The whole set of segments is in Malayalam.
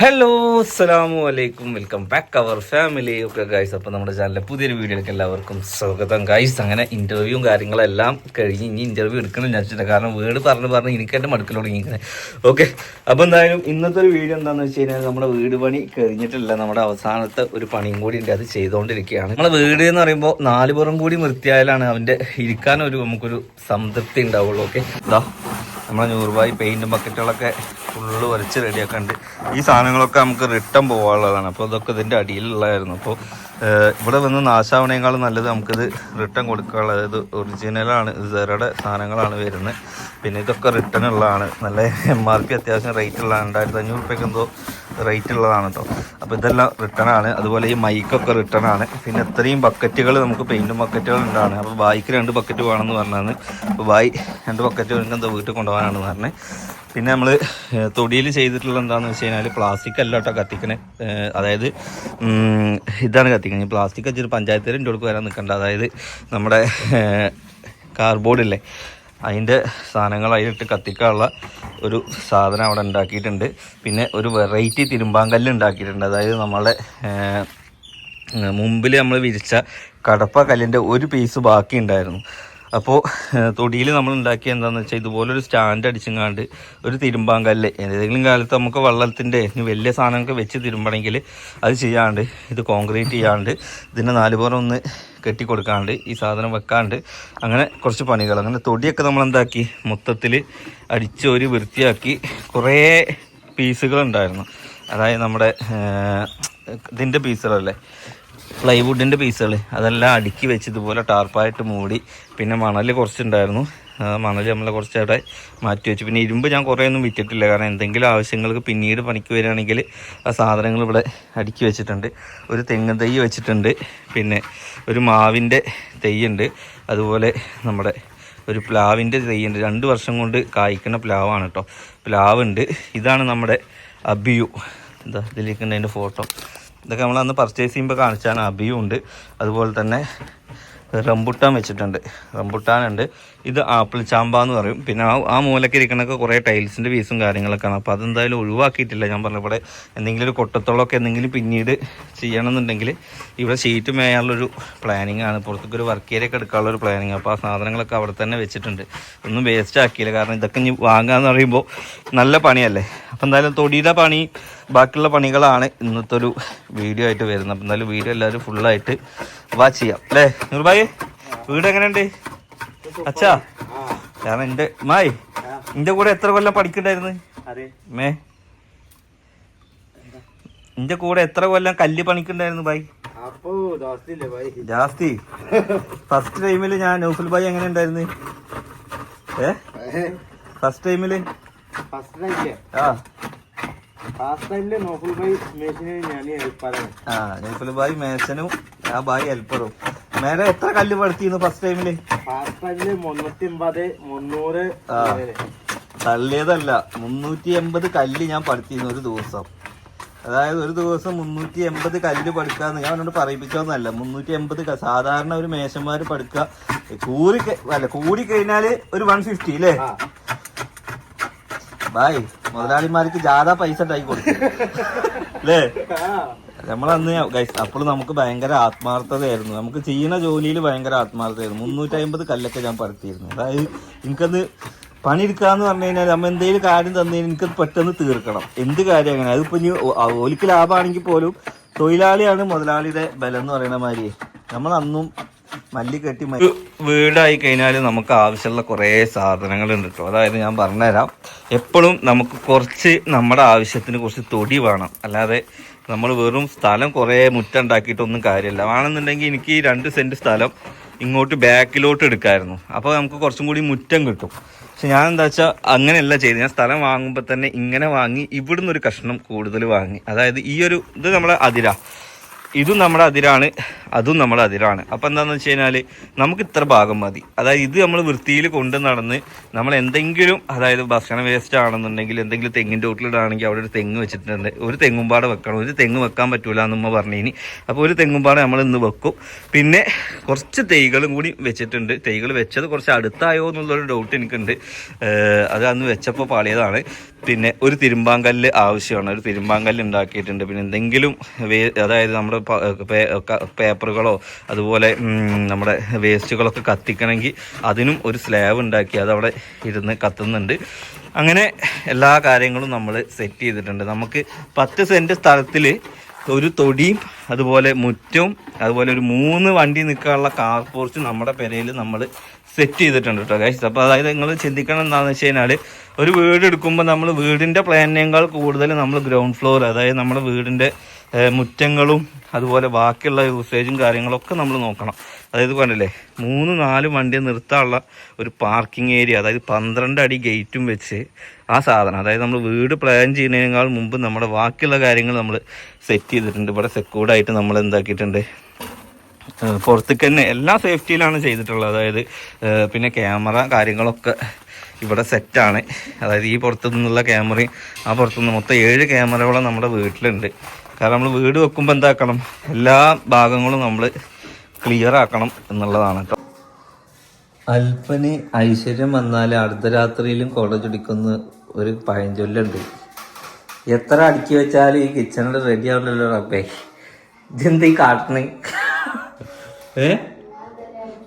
ഹലോ അസ്സലാമു അലൈക്കും. വെൽക്കം ബാക്ക് അവർ ഫാമിലി ഒക്കെ ഗൈസ് അപ്പോൾ നമ്മുടെ ചാനലിലെ പുതിയൊരു വീഡിയോയിലേക്ക് എല്ലാവർക്കും സ്വാഗതം. ഗൈസ് അങ്ങനെ ഇന്റർവ്യൂവും കാര്യങ്ങളെല്ലാം കഴിഞ്ഞ് ഇനി ഇന്റർവ്യൂ എടുക്കണം ഞാൻ കാരണം വീട് പറഞ്ഞ് പറഞ്ഞ് എനിക്ക് എന്റെ മടുക്കൽ തുടങ്ങിയിരിക്കുന്നത് ഓക്കെ അപ്പോൾ എന്തായാലും ഇന്നത്തെ ഒരു വീഡിയോ എന്താണെന്ന് വെച്ച് കഴിഞ്ഞാൽ നമ്മുടെ വീട് പണി കഴിഞ്ഞിട്ടില്ല. നമ്മുടെ അവസാനത്തെ ഒരു പണിയും കൂടി ഉണ്ട്. അത് ചെയ്തുകൊണ്ടിരിക്കുകയാണ് നമ്മുടെ വീട് എന്ന് പറയുമ്പോൾ നാല് പുറം കൂടി വൃത്തിയായാലാണ് അവന്റെ ഇരിക്കാനൊരു നമുക്കൊരു സംതൃപ്തി ഉണ്ടാവുള്ളൂ. ഓക്കെ നമ്മളെ നൂറുപായി പെയിന്റും ബക്കറ്റുകളൊക്കെ ഫുള്ള് വരച്ച് റെഡിയാക്കാണ്ട് ഈ സാധനങ്ങളൊക്കെ നമുക്ക് റിട്ടേൺ പോകാനുള്ളതാണ് അപ്പോൾ ഇതൊക്കെ ഇതിന്റെ അടിയിലുള്ളതായിരുന്നു. അപ്പോൾ ഇവിടെ വന്ന് നാശാവണേക്കാളും നല്ലത് നമുക്കിത് റിട്ടേൺ കൊടുക്കാനുള്ളത് ഇത് ഒറിജിനലാണ് സെറയുടെ സാധനങ്ങളാണ് വരുന്നത്. പിന്നെ ഇതൊക്കെ റിട്ടേൺ ഉള്ളതാണ്. നല്ല എം ആർ പി അത്യാവശ്യം റേറ്റ് ഉള്ളതാണ് രണ്ടായിരത്തി അഞ്ഞൂറ് രൂപയ്ക്ക് എന്തോ റേറ്റ് ഉള്ളതാണ് കേട്ടോ അപ്പോൾ ഇതെല്ലാം റിട്ടേൺ ആണ്. അതുപോലെ ഈ മൈക്കൊക്കെ റിട്ടേൺ ആണ്. പിന്നെ ഇത്രയും ബക്കറ്റുകൾ നമുക്ക് പെയിന്റും ബക്കറ്റുകൾ ഉണ്ടാണ്. അപ്പോൾ ബായിക്ക് രണ്ട് ബക്കറ്റ് വേണമെന്ന് പറഞ്ഞാണ് അപ്പോൾ ബായി രണ്ട് ബക്കറ്റ് എന്തോ വീട്ടിൽ കൊണ്ടുപോകാനാണ് പറഞ്ഞത് പിന്നെ നമ്മൾ തൊടിയിൽ ചെയ്തിട്ടുള്ള എന്താണെന്ന് വെച്ച് കഴിഞ്ഞാൽ പ്ലാസ്റ്റിക് അല്ല കേട്ടോ കത്തിക്കണേ. അതായത് ഇതാണ് കത്തിക്കുന്നത് പ്ലാസ്റ്റിക് വെച്ചിട്ട് പഞ്ചായത്തിൽ എന്റെ കൊടുക്ക് വരാൻ നിൽക്കേണ്ട. അതായത് നമ്മുടെ കാർബോർഡ് ഇല്ലേ? അതിന്റെ സാധനങ്ങൾ അതിലിട്ട് കത്തിക്കാനുള്ള ഒരു സാധനം അവിടെ ഉണ്ടാക്കിയിട്ടുണ്ട്. പിന്നെ ഒരു വെറൈറ്റി തിരുമ്പാങ്കല്ല് ഉണ്ടാക്കിയിട്ടുണ്ട്. അതായത് നമ്മളെ മുമ്പിൽ നമ്മൾ വിരിച്ച കടപ്പ കല്ലിന്റെ ഒരു പീസ് ബാക്കി ഉണ്ടായിരുന്നു അപ്പോൾ തൊടിയിൽ നമ്മൾ ഉണ്ടാക്കിയ എന്താണെന്ന് വെച്ചാൽ ഇതുപോലൊരു സ്റ്റാൻഡ് അടിച്ചെങ്ങാണ്ട് ഒരു തിരുമ്പാങ്കല്ല്. ഏതെങ്കിലും കാലത്ത് നമുക്ക് വള്ളത്തിന്റെ വലിയ സാധനമൊക്കെ വെച്ച് തിരുമ്പണമെങ്കിൽ അത് ചെയ്യാണ്ട് ഇത് കോൺക്രീറ്റ് ചെയ്യാണ്ട് ഇതിന്റെ നാലുപുറം ഒന്ന് കെട്ടി കൊടുക്കാണ്ട് ഈ സാധനം വെക്കാണ്ട് അങ്ങനെ കുറച്ച് പണികൾ. അങ്ങനെ തൊടിയൊക്കെ നമ്മൾ എന്താക്കി മൊത്തത്തിൽ അടിച്ചൊരു വൃത്തിയാക്കി കുറേ പീസുകളുണ്ടായിരുന്നു. അതായത് നമ്മുടെ ഇതിന്റെ പീസുകളല്ലേ? പ്ലൈവുഡിന്റെ പീസുകൾ അതെല്ലാം അടുക്കി വെച്ച് ഇതുപോലെ ടാർപ്പായിട്ട് മൂടി പിന്നെ മണൽ കുറച്ചുണ്ടായിരുന്നു. മണൽ നമ്മൾ കുറച്ച് അവിടെ മാറ്റി വെച്ചു. പിന്നെ ഇരുമ്പ് ഞാൻ കുറേ ഒന്നും വിറ്റിട്ടില്ല. കാരണം എന്തെങ്കിലും ആവശ്യങ്ങൾക്ക് പിന്നീട് പണിക്ക് വരികയാണെങ്കിൽ ആ സാധനങ്ങൾ ഇവിടെ അടുക്കി വെച്ചിട്ടുണ്ട്. ഒരു തെങ്ങ് തൈ വെച്ചിട്ടുണ്ട്. പിന്നെ ഒരു മാവിന്റെ തെയ്യുണ്ട് അതുപോലെ നമ്മുടെ ഒരു പ്ലാവിന്റെ തെയ്യുണ്ട് രണ്ട് വർഷം കൊണ്ട് കായ്ക്കുന്ന പ്ലാവാണ് കേട്ടോ പ്ലാവുണ്ട്. ഇതാണ് നമ്മുടെ അബിയു. എന്താ ഇതിലേക്കുണ്ട് അതിന്റെ ഫോട്ടോ? ഇതൊക്കെ നമ്മൾ അന്ന് പർച്ചേസ് ചെയ്യുമ്പോൾ കാണിച്ചാണ് അബിയും ഉണ്ട്. അതുപോലെ തന്നെ റംബുട്ടാൻ വെച്ചിട്ടുണ്ട്. റംബുട്ടാനുണ്ട്. ഇത് ആപ്പിൾ ചാമ്പ എന്ന് പറയും. പിന്നെ ആ ആ മൂലക്ക് ഇരിക്കണൊക്കെ കുറേ ടൈൽസിന്റെ പീസും കാര്യങ്ങളൊക്കെയാണ്. അപ്പോൾ അതെന്തായാലും ഒഴിവാക്കിയിട്ടില്ല. ഞാൻ പറഞ്ഞ ഇവിടെ എന്തെങ്കിലും ഒരു കൊട്ടത്തോളമൊക്കെ എന്തെങ്കിലും പിന്നീട് ചെയ്യണമെന്നുണ്ടെങ്കിൽ ഇവിടെ ഷീറ്റ് മേയാനുള്ളൊരു പ്ലാനിങ് ആണ്. പുറത്തേക്ക് ഒരു വർക്ക് ഏരിയ ഒക്കെ എടുക്കാനുള്ള ഒരു പ്ലാനിങ് അപ്പോൾ ആ സാധനങ്ങളൊക്കെ അവിടെ തന്നെ വെച്ചിട്ടുണ്ട്. ഒന്നും വേസ്റ്റ് ആക്കിയില്ല. കാരണം ഇതൊക്കെ ഇനി വാങ്ങാന്ന് പറയുമ്പോൾ നല്ല പണിയല്ലേ? അപ്പോൾ എന്തായാലും തൊടിയുടെ പണി ബാക്കിയുള്ള പണികളാണ് ഇന്നത്തെ ഒരു വീഡിയോ ആയിട്ട് വരുന്നത്. അപ്പോൾ എന്തായാലും വീഡിയോ എല്ലാവരും ഫുള്ളായിട്ട് വാച്ച് ചെയ്യാം. അല്ലേ? നൂർബായി വീട് എങ്ങനെയുണ്ട്? അച്ഛാ ഞാൻ എന്റെ മായി എന്റെ കൂടെ എത്ര കൊല്ലം പഠിക്കണ്ടായിരുന്നു? മേ. എന്റെ കൂടെ എത്ര കൊല്ലം കല്ല് പണിക്കുണ്ടായിരുന്നു ബായി ജാസ്തി. ഫസ്റ്റ് ടൈമിൽ ഞാൻ നൗഫുൽ ബായി എങ്ങനെ ഉണ്ടായിരുന്നു? ഏ? ഫസ്റ്റ് ടൈമിൽ ആ. നോഫുൽ ബായി മേശനും ആ ബായി ഹെൽപ്പറും. മേലെ എത്ര കല്ല് പഠിച്ചിരുന്നു ഫസ്റ്റ് ടൈമിൽ ഫസ്റ്റ് ടൈമിൽ മുന്നൂറ്റി എൺപത് മുന്നൂറ് ആ. തള്ളിയതല്ല മുന്നൂറ്റി എൺപത് കല്ല് ഞാൻ പഠിച്ചിരുന്നു ഒരു ദിവസം. അതായത് ഒരു ദിവസം മുന്നൂറ്റി എൺപത് കല്ല് പഠിക്കാന്ന് ഞാൻ അവനോട് പറയിപ്പിച്ചോന്നല്ല മുന്നൂറ്റി എൺപത് സാധാരണ ഒരു മേശന്മാർ പഠിക്കുക കൂടി അല്ല കൂടി കഴിഞ്ഞാൽ ഒരു വൺ ഫിഫ്റ്റി അല്ലേ? ബായ് മുതലാളിമാർക്ക് ജാഥാ പൈസ ഉണ്ടാക്കി കൊടുക്കും. അല്ലേ നമ്മളന്ന് ഗൈസ് അപ്പോൾ നമുക്ക് ഭയങ്കര ആത്മാർത്ഥതയായിരുന്നു. നമുക്ക് ചെയ്യുന്ന ജോലിയിൽ ഭയങ്കര ആത്മാർത്ഥതയായിരുന്നു. മുന്നൂറ്റി അമ്പത് കല്ലൊക്കെ ഞാൻ പറത്തിയിരുന്നു. അതായത് എനിക്കത് പണിയെടുക്കാന്ന് പറഞ്ഞു കഴിഞ്ഞാൽ നമ്മ എന്തെങ്കിലും കാര്യം തന്നു കഴിഞ്ഞാൽ എനിക്കത് പെട്ടെന്ന് തീർക്കണം. എന്ത് കാര്യം അങ്ങനെ? അതിപ്പോ ഇനി ഒലിക്ക് ലാഭമാണെങ്കിൽ പോലും തൊഴിലാളിയാണ് മുതലാളിയുടെ ബലം എന്ന് പറയുന്ന മാതിരി. നമ്മൾ അന്നും മല്ലി കെട്ടി വീടായി കഴിഞ്ഞാൽ നമുക്ക് ആവശ്യമുള്ള കുറേ സാധനങ്ങളുണ്ട് കേട്ടോ. അതായത് ഞാൻ പറഞ്ഞുതരാം. എപ്പോഴും നമുക്ക് കുറച്ച് നമ്മുടെ ആവശ്യത്തിന് കുറച്ച് തൊടി വേണം. അല്ലാതെ നമ്മൾ വെറും സ്ഥലം കുറേ മുറ്റുണ്ടാക്കിയിട്ടൊന്നും കാര്യമില്ല വേണമെന്നുണ്ടെങ്കിൽ എനിക്ക് രണ്ട് സെന്റ് സ്ഥലം ഇങ്ങോട്ട് ബാക്കിലോട്ട് എടുക്കായിരുന്നു. അപ്പോൾ നമുക്ക് കുറച്ചും കൂടി മുറ്റം കിട്ടും. പക്ഷെ ഞാൻ എന്താ വെച്ചാൽ അങ്ങനെയല്ല ചെയ്ത് ഞാൻ സ്ഥലം വാങ്ങുമ്പോൾ തന്നെ ഇങ്ങനെ വാങ്ങി ഇവിടുന്ന് ഒരു കഷ്ണം കൂടുതൽ വാങ്ങി. അതായത് ഈ ഒരു ഇത് നമ്മളെ അതിരാ. ഇതും നമ്മുടെ അതിരാണ് അതും നമ്മുടെ അതിരാണ്. അപ്പോൾ എന്താണെന്ന് വെച്ച് കഴിഞ്ഞാൽ നമുക്ക് ഇത്ര ഭാഗം മതി. അതായത് ഇത് നമ്മൾ വൃത്തിയിൽ കൊണ്ട് നടന്ന് നമ്മൾ എന്തെങ്കിലും അതായത് ഭക്ഷണ വേസ്റ്റ് ആണെന്നുണ്ടെങ്കിൽ എന്തെങ്കിലും തെങ്ങിന്റെ വീട്ടിലിടാണെങ്കിൽ അവിടെ ഒരു തെങ്ങ് വെച്ചിട്ടുണ്ട്. ഒരു തെങ്ങുംപാടെ വെക്കണം. ഒരു തെങ്ങ് വെക്കാൻ പറ്റൂല എന്നുമ്മ പറഞ്ഞു ഇനി അപ്പോൾ ഒരു തെങ്ങുംപാടെ നമ്മൾ ഇന്ന് വെക്കും. പിന്നെ കുറച്ച് തൈകളും കൂടി വെച്ചിട്ടുണ്ട്. തൈകൾ വെച്ചത് കുറച്ച് അടുത്തായോ എന്നുള്ളൊരു ഡൗട്ട് എനിക്കുണ്ട്. അത് അന്ന് വെച്ചപ്പോൾ പാളിയതാണ്. പിന്നെ ഒരു തിരുമ്പാങ്കല്ല് ആവശ്യമാണ്. ഒരു തിരുമ്പാങ്കല്ല് ഉണ്ടാക്കിയിട്ടുണ്ട്. പിന്നെ എന്തെങ്കിലും അതായത് നമ്മുടെ പേപ്പറുകളോ അതുപോലെ നമ്മുടെ വേസ്റ്റുകളൊക്കെ കത്തിക്കണമെങ്കിൽ അതിനും ഒരു സ്ലാബ് ഉണ്ടാക്കി അതവിടെ ഇരുന്ന് കത്തുന്നുണ്ട്. അങ്ങനെ എല്ലാ കാര്യങ്ങളും നമ്മൾ സെറ്റ് ചെയ്തിട്ടുണ്ട്. നമുക്ക് പത്ത് സെന്റ് സ്ഥലത്തിൽ ഒരു തൊടിയും അതുപോലെ മുറ്റവും അതുപോലെ ഒരു മൂന്ന് വണ്ടി നിൽക്കാനുള്ള കാർ പോർച്ച് നമ്മുടെ പെരയിൽ നമ്മൾ സെറ്റ് ചെയ്തിട്ടുണ്ട് കേട്ടോ ഗൈസ് അപ്പോൾ അതായത് നിങ്ങൾ ചിന്തിക്കണം എന്താണെന്ന് വെച്ച് കഴിഞ്ഞാൽ ഒരു വീട് എടുക്കുമ്പോൾ നമ്മൾ വീടിന്റെ പ്ലാനിനേക്കാൾ കൂടുതൽ നമ്മൾ ഗ്രൗണ്ട് ഫ്ലോർ അതായത് നമ്മുടെ വീടിന്റെ മുറ്റങ്ങളും അതുപോലെ ബാക്കിയുള്ള യൂസേജും കാര്യങ്ങളൊക്കെ നമ്മൾ നോക്കണം. അതായത് പറഞ്ഞില്ലേ മൂന്ന് നാല് വണ്ടി നിർത്താനുള്ള ഒരു പാർക്കിംഗ് ഏരിയ അതായത് പന്ത്രണ്ട് അടി ഗേറ്റും വെച്ച് ആ സാധനം. അതായത് നമ്മൾ വീട് പ്ലാൻ ചെയ്യുന്നതിനേക്കാൾ മുമ്പ് നമ്മുടെ ബാക്കിയുള്ള കാര്യങ്ങൾ നമ്മൾ സെറ്റ് ചെയ്തിട്ടുണ്ട്. ഇവിടെ സെക്യൂർഡായിട്ട് നമ്മൾ എന്താക്കിയിട്ടുണ്ട്. പുറത്തേക്ക് തന്നെ എല്ലാ സേഫ്റ്റിയിലാണ് ചെയ്തിട്ടുള്ളത്. അതായത് പിന്നെ ക്യാമറ കാര്യങ്ങളൊക്കെ ഇവിടെ സെറ്റാണ് അതായത് ഈ പുറത്തു നിന്നുള്ള ക്യാമറയും ആ പുറത്തുനിന്ന് മൊത്തം ഏഴ് ക്യാമറകളും നമ്മുടെ വീട്ടിലുണ്ട്. കാരണം നമ്മൾ വീട് വെക്കുമ്പോൾ എന്താക്കണം? എല്ലാ ഭാഗങ്ങളും നമ്മൾ ക്ലിയർ ആക്കണം എന്നുള്ളതാണ് കേട്ടോ അല്പന് ഐശ്വര്യം വന്നാൽ അർദ്ധരാത്രിയിലും കൊട ചുടിക്കുന്ന ഒരു പഴഞ്ചൊല്ലുണ്ട്. എത്ര അടുക്കി വെച്ചാലും ഈ കിച്ചണിൽ റെഡി ആവില്ലല്ലോ റബ്ബേ. ഇതെന്താ ഈ കാട്ടണേ? ഏ?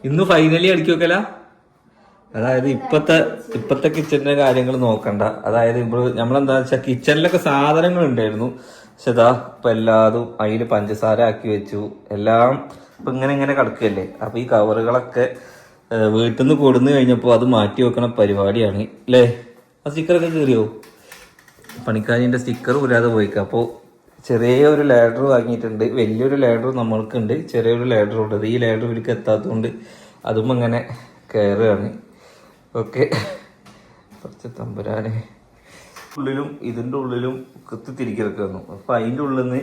ഇന്ന് ഫൈനലി അടുക്കി വെക്കല? അതായത് ഇപ്പത്തെ ഇപ്പത്തെ കിച്ചണിന്റെ കാര്യങ്ങൾ നോക്കണ്ട. അതായത് ഇപ്പോൾ നമ്മളെന്താ വെച്ചാൽ കിച്ചണിലൊക്കെ സാധനങ്ങൾ ഉണ്ടായിരുന്നു. പക്ഷെ ഇതാ ഇപ്പൊ എല്ലാതും അതിൽ പഞ്ചസാര ആക്കി വെച്ചു. എല്ലാം ഇപ്പൊ ഇങ്ങനെ ഇങ്ങനെ കിടക്കുകയല്ലേ? അപ്പൊ ഈ കവറുകളൊക്കെ വീട്ടിൽ നിന്ന് കൊടുന്നു കഴിഞ്ഞപ്പോൾ അത് മാറ്റി വെക്കണ പരിപാടിയാണ്. അല്ലേ ആ സ്റ്റിക്കറൊക്കെ കീറിയോ? പണിക്കാരിന്റെ സ്റ്റിക്കർ ഇല്ലാതെ പോയിക്ക. അപ്പോൾ ചെറിയ ഒരു ലാഡർ വാങ്ങിയിട്ടുണ്ട്. വലിയൊരു ലാഡർ നമ്മൾക്കുണ്ട്. ചെറിയൊരു ലാഡർ ഉണ്ട്. ഈ ലാഡർ ഇവർക്ക് എത്താത്തതുകൊണ്ട് അതും അങ്ങനെ കയറുകയാണ് ഓക്കെ. കുറച്ച് തമ്പുരാനെ. ഉള്ളിലും ഇതിന്റെ ഉള്ളിലും കുത്തി തിരിക്കിറക്കുന്നു അപ്പോൾ അതിന്റെ ഉള്ളിൽ നിന്ന്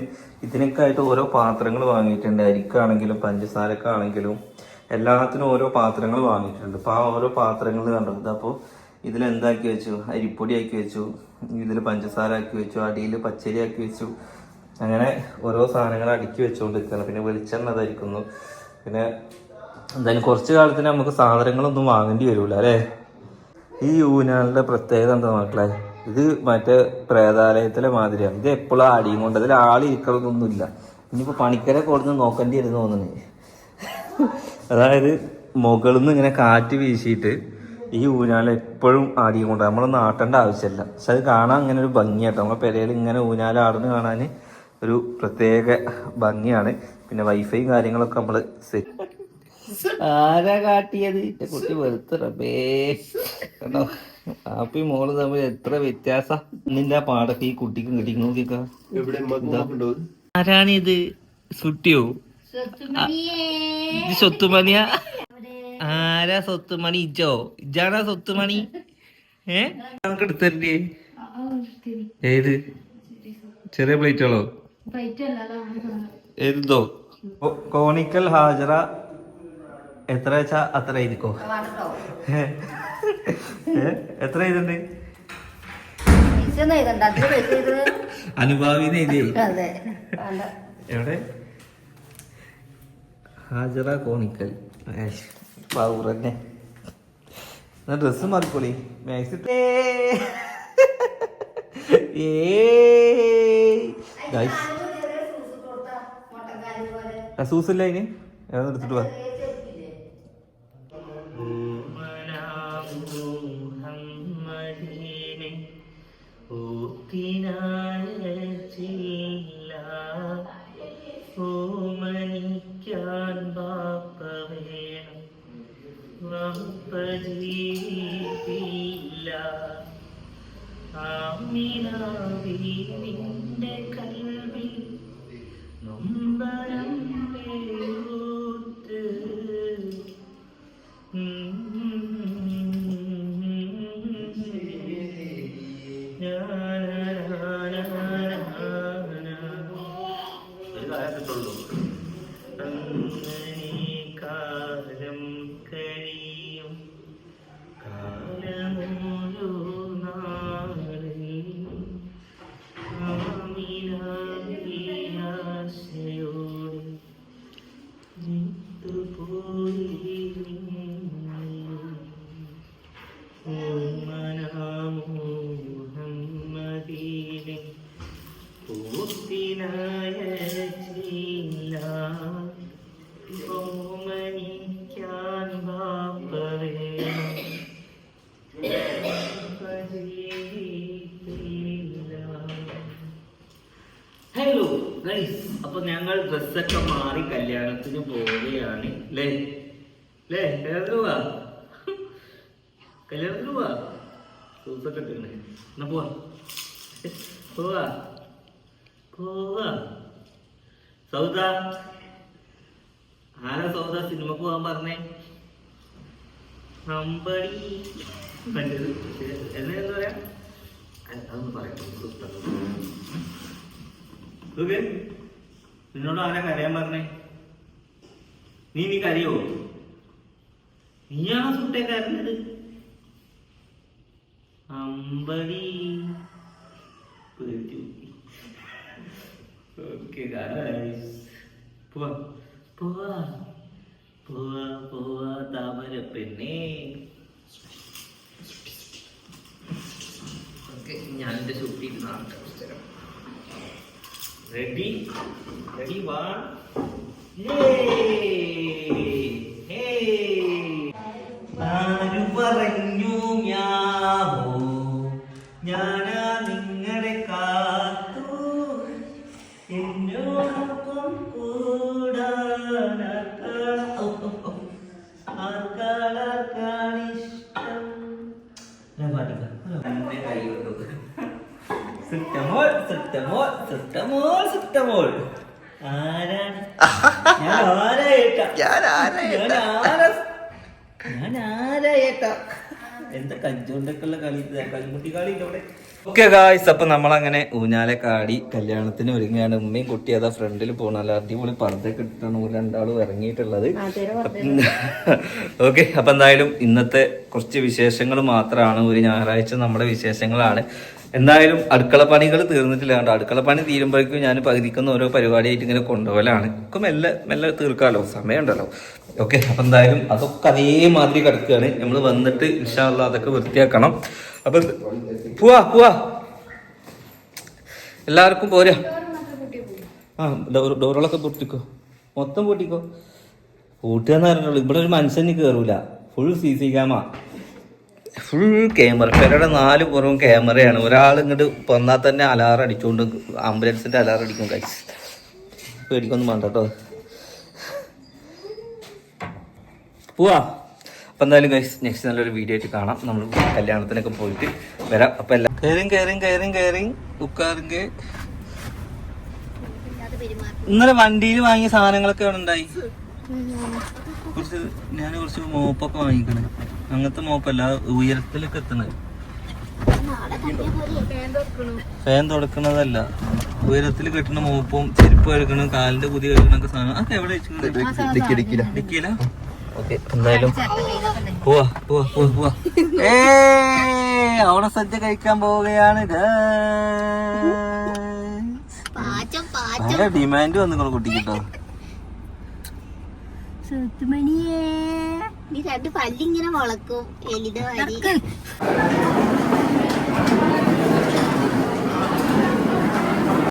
ഇതിനൊക്കെയായിട്ട് ഓരോ പാത്രങ്ങൾ വാങ്ങിയിട്ടുണ്ട്. അരിക്കാണെങ്കിലും പഞ്ചസാരക്കാണെങ്കിലും എല്ലാത്തിനും ഓരോ പാത്രങ്ങൾ വാങ്ങിയിട്ടുണ്ട്. അപ്പോൾ ആ ഓരോ പാത്രങ്ങൾ കണ്ടത് അപ്പോൾ ഇതിൽ എന്താക്കി വെച്ചു? അരിപ്പൊടി ആക്കി വെച്ചു. ഇതിൽ പഞ്ചസാര ആക്കി വെച്ചു. അടിയിൽ പച്ചരി ആക്കി വെച്ചു. അങ്ങനെ ഓരോ സാധനങ്ങൾ അടുക്കി വെച്ചുകൊണ്ടിരിക്കുകയാണ് പിന്നെ വെളിച്ചെണ്ണ ധരിക്കുന്നു പിന്നെ എന്തായാലും കുറച്ച് കാലത്തിന് നമുക്ക് സാധനങ്ങളൊന്നും വാങ്ങേണ്ടി വരില്ല അല്ലേ? ഈ ഊനാളിന്റെ പ്രത്യേകത എന്താ മക്കളെ? ഇത് മറ്റേ പ്രേതാലയത്തിലെ മാതിരിയാണ് ഇത് എപ്പോഴും ആടിയും കൊണ്ട് അതിൽ ആളിരിക്കണമെന്നൊന്നുമില്ല ഇനിയിപ്പോൾ പണിക്കരെ കൊടുത്ത് നോക്കേണ്ടി വരുന്ന തോന്നുന്നു. അതായത് മുകളിൽ നിന്ന് ഇങ്ങനെ കാറ്റ് വീശിയിട്ട് ഈ ഊഞ്ഞാൽ എപ്പോഴും ആടിയും കൊണ്ട് നമ്മളൊന്നും ആട്ടേണ്ട ആവശ്യമില്ല. പക്ഷെ അത് കാണാൻ അങ്ങനെ ഒരു ഭംഗിയാട്ടോ. നമ്മളെ പെരയിൽ ഇങ്ങനെ ഊഞ്ഞാൽ ആടുന്ന കാണാൻ ഒരു പ്രത്യേക ഭംഗിയാണ്. പിന്നെ വൈഫൈയും കാര്യങ്ങളൊക്കെ നമ്മൾ സെറ്റ് ആരാ കാട്ടിയത്? എന്റെ കുട്ടി വെറുത്തറബേ കണ്ടോ ആപ്പി മോൾ തമ്മിൽ എത്ര വ്യത്യാസ. നിന്റെ പാടൊക്കെ ഈ കുട്ടിക്കും കിട്ടിക്കും നോക്കിക്ക ആരാണിത്? സുട്ടിയോ? ഇത് സ്വത്തുമണിയാ? ആരാ സ്വത്തുമണി? ഇജോ? ഇജാണാ സ്വത്തുമണി? ഏ? നമുക്ക് എടുത്തരണ്ടേ ഏത്? ചെറിയ പ്ലേറ്റുകളോ? ഏതോ കോണിക്കൽ ഹാജറ എത്ര വെച്ചാ അത്ര എഴുതിക്കോ? ഏ? ഏ? എത്ര എഴുതുണ്ട്? അനുഭാവിന്ന് എഴുതി എവിടെ? ഹാജറ കോണിക്കൽ. പൗറന്നെ ഡ്രസ് മാറിക്കോളി. മാക്സി സൂസില്ല അതിന് എവിടെ എടുത്തിട്ട് വാ. ഇതായത്തുള്ളൂ കാലം കഴിയും. കാലമോരോ നാളിൽ ആശയോടെ നിത്തുപോയി ഡ്രസ്സൊക്കെ മാറി കല്യാണത്തിന് പോവുകയാണ്. ലേ ലേ കല്യാണത്തിന് പോവാ? കല്യാണത്തിന് പോവാ? സൂസൊക്കെ ഇട്ടിരുന്നേ എന്നാ പോവാ? പോവാ? പോവാ? സൗദ? ആരാ സൗദ സിനിമക്ക് പോകാൻ പറഞ്ഞേ? നമ്പടി മറ്റേത് എന്നാ എന്താ പറയാ? അതൊന്നും പറയാം. നിന്നോട് ആരാ കരയാൻ പറഞ്ഞേ? നീ നീ കരയോ? നീയാണോ സുട്ടേ കരഞ്ഞത്? അമ്പടി. താമര പെണ്ണേ. ഞാൻ എന്റെ ഷൂട്ടിൽ നാളെ റെഡി റെഡി വൺ ആരു സുറ്റമോൾ സുറ്റമോൾ സുറ്റമോൾ ആരാണ്? ഞാൻ ആരായേട്ടാ ഞാൻ ആരായേട്ടാ? ഞാൻ ആരാ ഞാൻ ആരായേട്ടാ എന്താ കളി? കളി ഇവിടെ ഓക്കെ ഗായ്സ് അപ്പൊ നമ്മളങ്ങനെ ഊഞ്ഞാലെ കാടി കല്യാണത്തിന് ഒരുങ്ങിയാണ് ഉമ്മയും കുട്ടി അതാ ഫ്രണ്ടിൽ പോകണല്ലോ അടിപൊളി പർദ്ദയൊക്കെ ഇട്ടിട്ടാണ് ഓര് രണ്ടാളും ഇറങ്ങിയിട്ടുള്ളത്. ഓക്കെ അപ്പൊ എന്തായാലും ഇന്നത്തെ കുറച്ച് വിശേഷങ്ങൾ മാത്രമാണ്. ഒരു ഞായറാഴ്ച നമ്മുടെ വിശേഷങ്ങളാണ്. എന്തായാലും അടുക്കള പണികൾ തീർന്നിട്ടില്ല. കണ്ടോ? അടുക്കള പണി തീരുമ്പോഴേക്കും ഞാൻ പകുതിക്കുന്ന ഓരോ പരിപാടിയായിട്ട് ഇങ്ങനെ കൊണ്ടുപോകലാണ്. ഒക്കെ മെല്ലെ മെല്ലെ തീർക്കാമല്ലോ സമയമുണ്ടല്ലോ. ഓക്കെ അപ്പം എന്തായാലും അതൊക്കെ അതേമാതിരി കിടക്കുകയാണ്. നമ്മൾ വന്നിട്ട് ഇൻഷാല്ല അതൊക്കെ വൃത്തിയാക്കണം. അപ്പം പോവാ പോവാ. എല്ലാവർക്കും പോരാ. ആ ഡോർ ഡോറുകളൊക്കെ പൊട്ടിക്കോ. മൊത്തം പൊട്ടിക്കോ. പൂട്ടുകയെന്ന് പറഞ്ഞുള്ളൂ ഇവിടെ ഒരു മനുഷ്യന് കയറൂല ഫുൾ സി സി ക്യാമ ഫുൾ ക്യാമറ പേരുടെ നാല് പുറവും ക്യാമറയാണ് ഒരാൾ ഇങ്ങോട്ട് വന്നാൽ തന്നെ അലാറം അടിച്ചുകൊണ്ട് ആംബുലൻസിന്റെ അലാറം അടിക്കും കഴിച്ച് പേടിക്കൊന്നും വേണ്ട കേട്ടോ പോവാ. അപ്പം എന്തായാലും ഗൈസ് നെക്സ്റ്റ് നല്ലൊരു വീഡിയോ ആയിട്ട് കാണാം. നമ്മൾ കല്യാണത്തിനൊക്കെ പോയിട്ട് വരാം. അപ്പം എല്ലാം കയറിയും കയറിയും കയറിയും കയറിയും ഉക്കാറിന്റെ ഇന്നലെ വണ്ടിയിൽ വാങ്ങിയ സാധനങ്ങളൊക്കെ അവിടെ ഉണ്ടായി? കുറച്ച് ഞാൻ കുറച്ച് മോപ്പൊക്കെ വാങ്ങിക്കണേ. അങ്ങനത്തെ മോപ്പല്ല ഉയരത്തിലൊക്കെ എത്തണത്. ഫാൻ തുടക്കണതല്ല. ഉയരത്തിൽ കെട്ടണ മോപ്പും ചെരുപ്പ് കഴുകണം കാലിന്റെ പുതിയ കഴുകണൊക്കെ സാധനം അതൊക്കെ എവിടെ വെച്ചിട്ടുണ്ട് ഡിക്കിയില്ല ഓക്കെ എന്തായാലും പോവാ പോവാ പോവാ പോവാ. ഏ അവിടെ സദ്യ കഴിക്കാൻ പോവുകയാണ്. ഭയങ്കര ഡിമാൻഡ് വന്നു കുട്ടിക്കിട്ടോ സുത്തുമണിയേ നീ രണ്ട് പല്ലിങ്ങനെ മുളക്കും എലിത